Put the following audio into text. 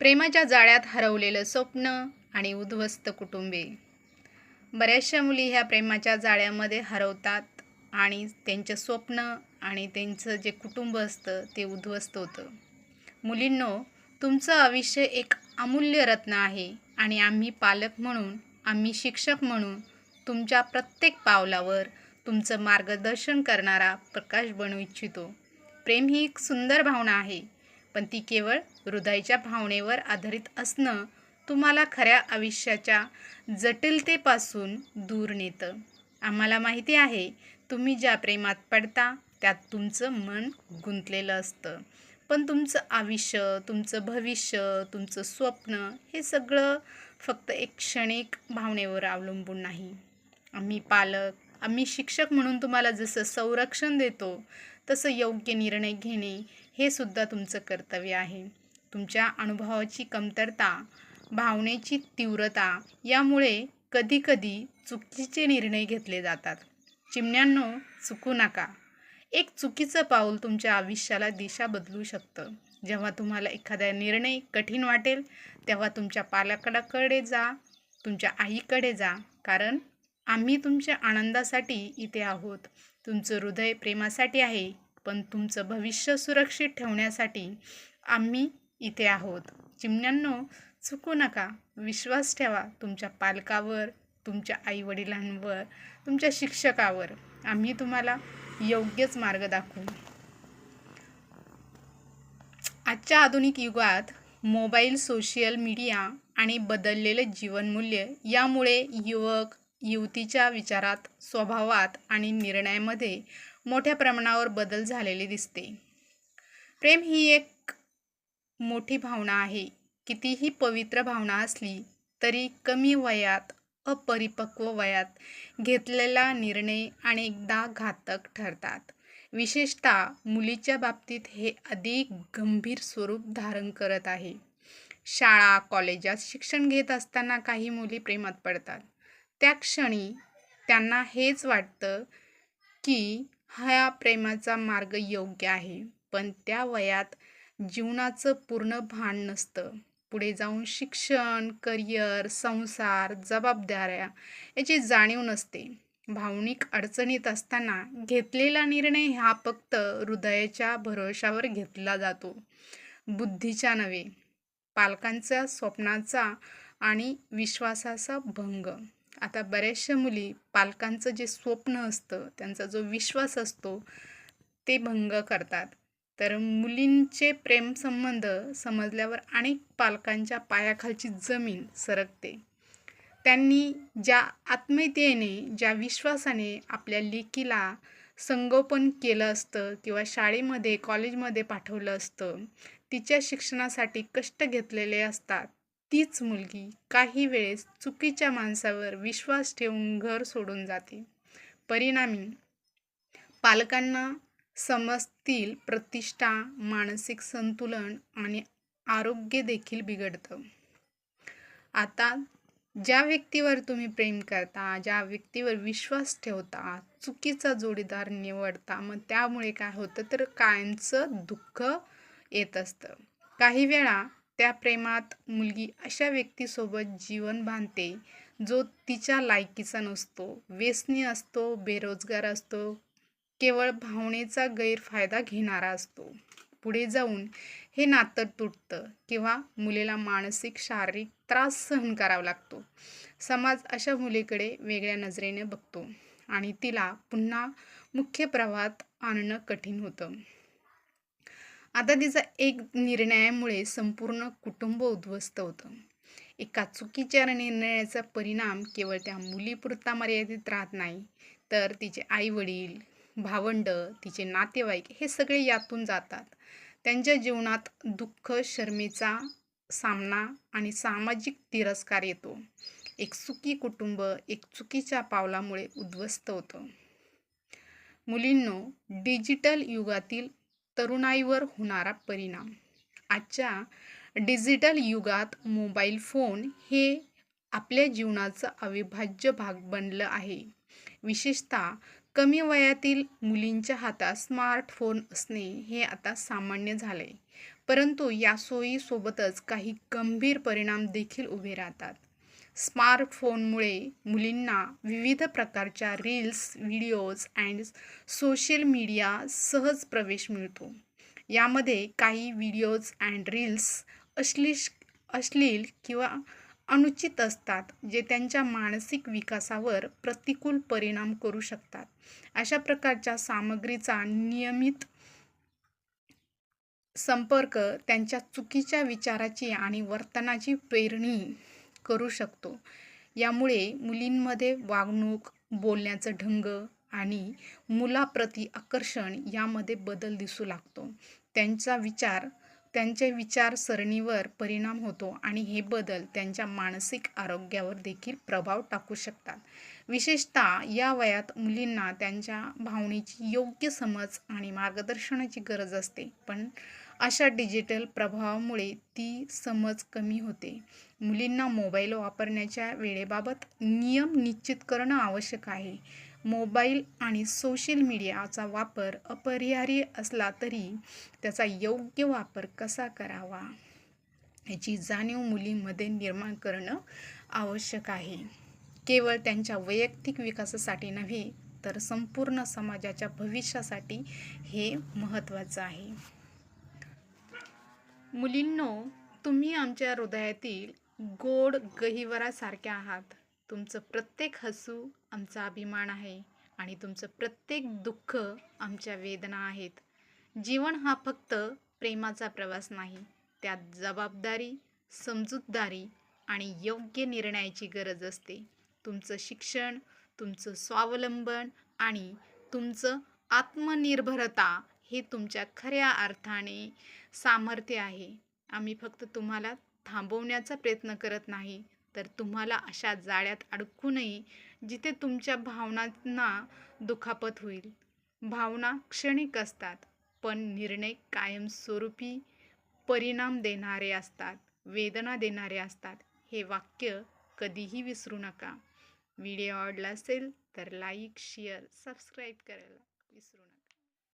प्रेमाच्या जाळ्यात हरवलेलं स्वप्न आणि उद्ध्वस्त कुटुंबे. बऱ्याचशा मुली ह्या प्रेमाच्या जाळ्यामध्ये हरवतात आणि त्यांचं स्वप्न आणि त्यांचं जे कुटुंब असतं ते उद्ध्वस्त होतं. मुलींनो तुमचं आयुष्य एक अमूल्य रत्न आहे आणि आम्ही पालक म्हणून आम्ही शिक्षक म्हणून तुमच्या प्रत्येक पावलावर तुमचं मार्गदर्शन करणारा प्रकाश बनू इच्छितो. प्रेम ही एक सुंदर भावना आहे पण ती केवळ हृदयाच्या भावनेवर आधारित असणं तुम्हाला खऱ्या आयुष्याच्या जटिलतेपासून दूर नेतं. आम्हाला माहिती आहे तुम्ही ज्या प्रेमात पडता त्यात तुमचं मन गुंतलेलं असतं. पण तुमचं आयुष्य तुमचं भविष्य तुमचं स्वप्न हे सगळं फक्त एक क्षणिक भावनेवर अवलंबून नाही. आम्ही पालक आम्ही शिक्षक म्हणून तुम्हाला जसं संरक्षण देतो तसं योग्य निर्णय घेणे हे सुद्धा तुमचं कर्तव्य आहे. तुमच्या अनुभवाची कमतरता भावनेची तीव्रता यामुळे कधीकधी चुकीचे निर्णय घेतले जातात. चिमण्यांनो चुकू नका. एक चुकीचं पाऊल तुमच्या आयुष्याला दिशा बदलू शकतं. जेव्हा तुम्हाला एखादा निर्णय कठीण वाटेल तेव्हा तुमच्या पालकाकडे जा तुमच्या आईकडे जा. कारण आम्ही तुमच्या आनंदासाठी इथे आहोत. तुमचं हृदय प्रेमासाठी आहे पण तुमचं भविष्य सुरक्षित ठेवण्यासाठी आम्ही इथे आहोत. चिमण्यांनो चुकू नका. विश्वास ठेवा तुमच्या पालकावर तुमच्या आईवडिलांवर तुमच्या शिक्षकावर. आम्ही तुम्हाला योग्यच मार्ग दाखवू. आजच्या आधुनिक युगात मोबाईल सोशल मीडिया आणि बदललेले जीवनमूल्य यामुळे युवक युवतीच्या विचारात स्वभावात आणि निर्णयामध्ये मोठ्या प्रमाणावर बदल झालेले दिसते. प्रेम ही एक मोठी भावना आहे. कितीही पवित्र भावना असली तरी कमी वयात अपरिपक्व वयात घेतलेला निर्णय अनेकदा घातक ठरतात. विशेषतः मुलीच्या बाबतीत हे अधिक गंभीर स्वरूप धारण करत आहे. शाळा कॉलेजात शिक्षण घेत असताना काही मुली प्रेमात पडतात. त्या क्षणी त्यांना हेच वाटतं की हा प्रेमाचा मार्ग योग्य आहे. पण त्या वयात जीवनाचं पूर्ण भान नसतं. पुढे जाऊन शिक्षण करिअर संसार जबाबदाऱ्या याची जाणीव नसते. भावनिक अडचणीत असताना घेतलेला निर्णय हा फक्त हृदयाच्या भरोशावर घेतला जातो. बुद्धीच्या नव्हे पालकांचा स्वप्नाचा आणि विश्वासाचा भंग. आता बऱ्याचशा मुली पालकांचं जे स्वप्न असतं त्यांचा जो विश्वास असतो ते भंग करतात. तर मुलींचे प्रेमसंबंध समजल्यावर अनेक पालकांच्या पायाखालची जमीन सरकते. त्यांनी ज्या आत्मीयतेने ज्या विश्वासाने आपल्या लेकीला संगोपन केलं असतं किंवा शाळेमध्ये कॉलेजमध्ये पाठवलं असतं तिच्या शिक्षणासाठी कष्ट घेतलेले असतात. तीच मुलगी काही वेळेस चुकीच्या माणसावर विश्वास ठेवून घर सोडून जाते. परिणामी पालकांना समजतील प्रतिष्ठा मानसिक संतुलन आणि आरोग्य देखील बिघडतं. आता ज्या व्यक्तीवर तुम्ही प्रेम करता ज्या व्यक्तीवर विश्वास ठेवता चुकीचा जोडीदार निवडता मग त्यामुळे काय होतं? तर कायमचं दुःख येत असतं. काही वेळा त्या प्रेमात मुलगी अशा व्यक्तीसोबत जीवन बांधते जो तिच्या लायकीचा नसतो व्यसनी असतो बेरोजगार असतो केवळ भावनेचा गैरफायदा घेणारा असतो. पुढे जाऊन हे नातं तुटतं किंवा मुलीला मानसिक शारीरिक त्रास सहन करावा लागतो. समाज अशा मुलीकडे वेगळ्या नजरेने बघतो आणि तिला पुन्हा मुख्य प्रवाहात आणणं कठीण होतं. आता तिचा एक निर्णयामुळे संपूर्ण कुटुंब उद्ध्वस्त होतं. एका चुकीच्या निर्णयाचा परिणाम केवळ त्या मुलीपुरता मर्यादित राहत नाही तर तिचे आईवडील भावंड तिचे नातेवाईक हे सगळे यातून जातात. त्यांच्या जीवनात दुःख शर्मेचा सामना आणि सामाजिक तिरस्कार येतो. एक सुखी कुटुंब एक चुकीच्या पावलामुळे उद्ध्वस्त होतं. मुलींनो डिजिटल युगातील तरुणाईवर होणारा परिणाम. आजच्या डिजिटल युगात मोबाईल फोन हे आपल्या जीवनाचा अविभाज्य भाग बनलं आहे. विशेषतः कमी वयातील मुलींच्या हातात स्मार्टफोन असणे हे आता सामान्य झाले परंतु या सोयीसोबतच काही गंभीर परिणाम देखील उभे राहतात. स्मार्टफोनमुळे मुलींना विविध प्रकारच्या reels videos and social media सहज प्रवेश मिळतो. यामध्ये काही व्हिडिओज अँड रील्स अश्लिश अश्लील किंवा अनुचित असतात जे त्यांच्या मानसिक विकासावर प्रतिकूल परिणाम करू शकतात. अशा प्रकारच्या सामग्रीचा नियमित संपर्क त्यांच्या चुकीच्या विचाराची आणि वर्तनाची पेरणी करू शकतो. यामुळे मुलींमध्ये वागणूक बोलण्याचं ढंग आणि मुलाप्रती आकर्षण यामध्ये बदल दिसू लागतो. त्यांचा विचार त्यांच्या विचारसरणीवर परिणाम होतो आणि हे बदल त्यांच्या मानसिक आरोग्यावर देखील प्रभाव टाकू शकतात. विशेषतः या वयात मुलींना त्यांच्या भावनेची योग्य समज आणि मार्गदर्शनाची गरज असते. पण अशा डिजिटल प्रभावामुळे ती समज कमी होते. मुलींना मोबाईल वापरण्याच्या वेळेबाबत नियम निश्चित करणं आवश्यक आहे. मोबाईल आणि सोशल मीडियाचा वापर अपरिहार्य असला तरी त्याचा योग्य वापर कसा करावा याची जाणीव मुलींमध्ये निर्माण करणं आवश्यक आहे. केवळ त्यांच्या वैयक्तिक विकासासाठी नव्हे तर संपूर्ण समाजाच्या भविष्यासाठी हे महत्त्वाचं आहे. मुलींनो तुम्ही आमच्या हृदयातील गोड गहिवरासारख्या आहात. तुमचं प्रत्येक हसू आमचा अभिमान आहे आणि तुमचं प्रत्येक दुःख आमच्या वेदना आहेत. जीवन हा फक्त प्रेमाचा प्रवास नाही त्यात जबाबदारी समजूतदारी आणि योग्य निर्णयाची गरज असते. तुमचं शिक्षण तुमचं स्वावलंबन आणि तुमचं आत्मनिर्भरता हे तुमच्या खऱ्या अर्थाने सामर्थ्य आहे. आम्ही फक्त तुम्हाला थांबवण्याचा प्रयत्न करत नाही. तर तुम्हाला अशा जाळ्यात अडकू नये जिथे तुमच्या भावनांना दुखापत होईल. भावना क्षणिक असतात पण निर्णय कायमस्वरूपी परिणाम देणारे असतात वेदना देणारे असतात. हे वाक्य कधीही विसरू नका. व्हिडिओ आवडला असेल तर लाईक शेअर सबस्क्राईब करायला विसरू नका.